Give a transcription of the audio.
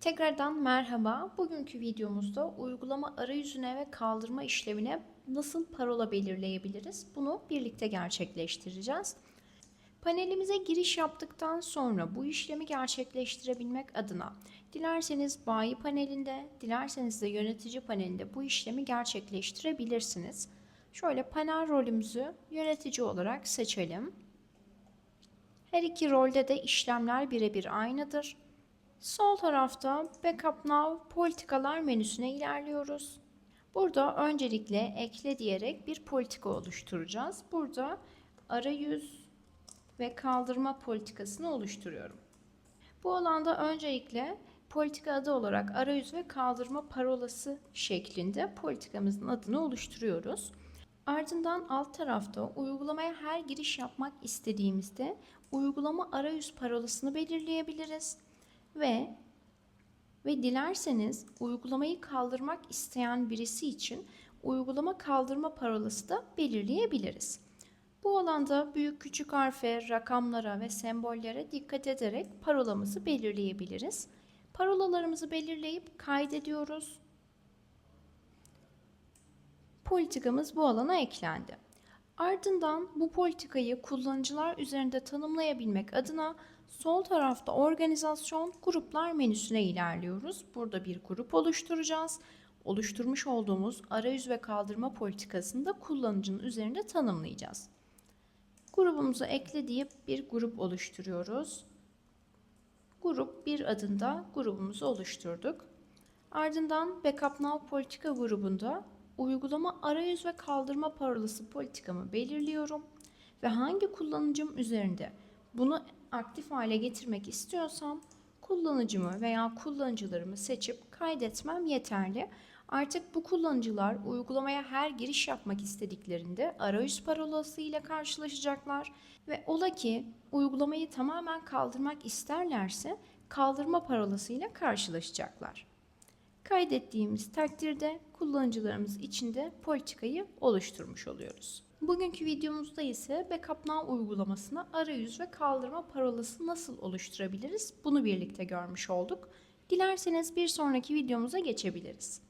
Tekrardan merhaba. Bugünkü videomuzda uygulama arayüzüne ve kaldırma işlemine nasıl parola belirleyebiliriz? Bunu birlikte gerçekleştireceğiz. Panelimize giriş yaptıktan sonra bu işlemi gerçekleştirebilmek adına dilerseniz bayi panelinde, dilerseniz de yönetici panelinde bu işlemi gerçekleştirebilirsiniz. Şöyle panel rolümüzü yönetici olarak seçelim. Her iki rolde de işlemler birebir aynıdır. Sol tarafta Backup Now politikalar menüsüne ilerliyoruz. Burada öncelikle ekle diyerek bir politika oluşturacağız. Burada arayüz ve kaldırma politikasını oluşturuyorum. Bu alanda öncelikle politika adı olarak arayüz ve kaldırma parolası şeklinde politikamızın adını oluşturuyoruz. Ardından alt tarafta uygulamaya her giriş yapmak istediğimizde uygulama arayüz parolasını belirleyebiliriz ve ve dilerseniz uygulamayı kaldırmak isteyen birisi için uygulama kaldırma parolası da belirleyebiliriz. Bu alanda büyük küçük harfe, rakamlara ve sembollere dikkat ederek parolamızı belirleyebiliriz. Parolalarımızı belirleyip kaydediyoruz. Politikamız bu alana eklendi. Ardından bu politikayı kullanıcılar üzerinde tanımlayabilmek adına sol tarafta organizasyon gruplar menüsüne ilerliyoruz. Burada bir grup oluşturacağız. Oluşturmuş olduğumuz arayüz ve kaldırma politikasını da kullanıcının üzerinde tanımlayacağız. Grubumuzu ekle deyip bir grup oluşturuyoruz. Grup bir adında grubumuzu oluşturduk. Ardından Backup Now politika grubunda uygulama arayüz ve kaldırma parolası politikamı belirliyorum ve hangi kullanıcım üzerinde bunu aktif hale getirmek istiyorsam kullanıcımı veya kullanıcılarımı seçip kaydetmem yeterli. Artık bu kullanıcılar uygulamaya her giriş yapmak istediklerinde arayüz parolası ile karşılaşacaklar ve ola ki uygulamayı tamamen kaldırmak isterlerse kaldırma parolası ile karşılaşacaklar. Kaydettiğimiz takdirde kullanıcılarımız için de politikayı oluşturmuş oluyoruz. Bugünkü videomuzda ise Backup Now uygulamasına arayüz ve kaldırma parolası nasıl oluşturabiliriz bunu birlikte görmüş olduk. Dilerseniz bir sonraki videomuza geçebiliriz.